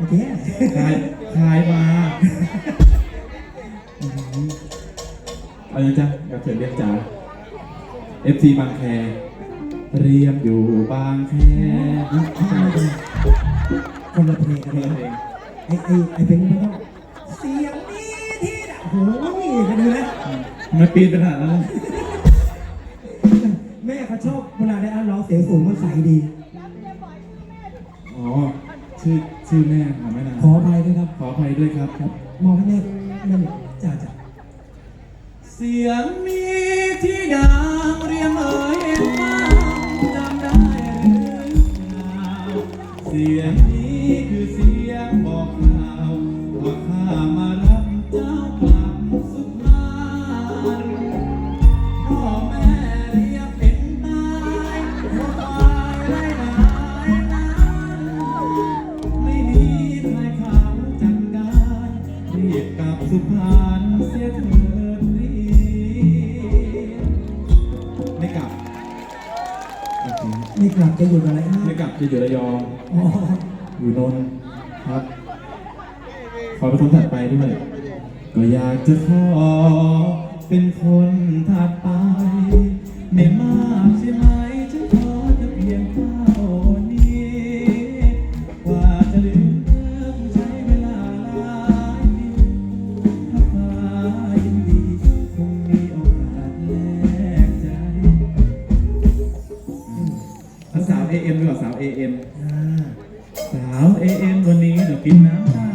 โอเคคลายคลายมาเอาเลยจ้ะกับเสียงเรียกจ๋า FC บางแคเรียบอยู่บางแคคนละเพลงกันเพเลลงไอ้ไอ้ไอ้เพลงนี้มันต้องเสียงดีที่ดะโอ้โหกันดูนะมันปีนขนาดนั้นแม่เขาชอบเวลาได้อ่านร้องเสียงสูงมันใสดี ชื่อชื่อแม่ค่ะแม่นาขออภัยด้วยครับขออภัยด้วยครับครับ มองให้แม่นั่นจ่าจ่าเสียงนี้ที่ดังเรียงเอ่ยเอ็นมาจำได้หรือเปล่าเสียงนี้คือเสียงบอกข่าว สุพรรณเสียเถิดรีบไม่กลับโอเคไม่กลับจะอยู่กับอะไรนะไม่กลับจะอยู่ระยองอ๋ออยู่นนท์ครับขอเป็นคนถัดไปด้วยก็อยากจะขอเป็นคนถัดไป AM ดีกว่าสาว AM อ่าสาว AM วันนี้เดี๋นูกินน้ำค่า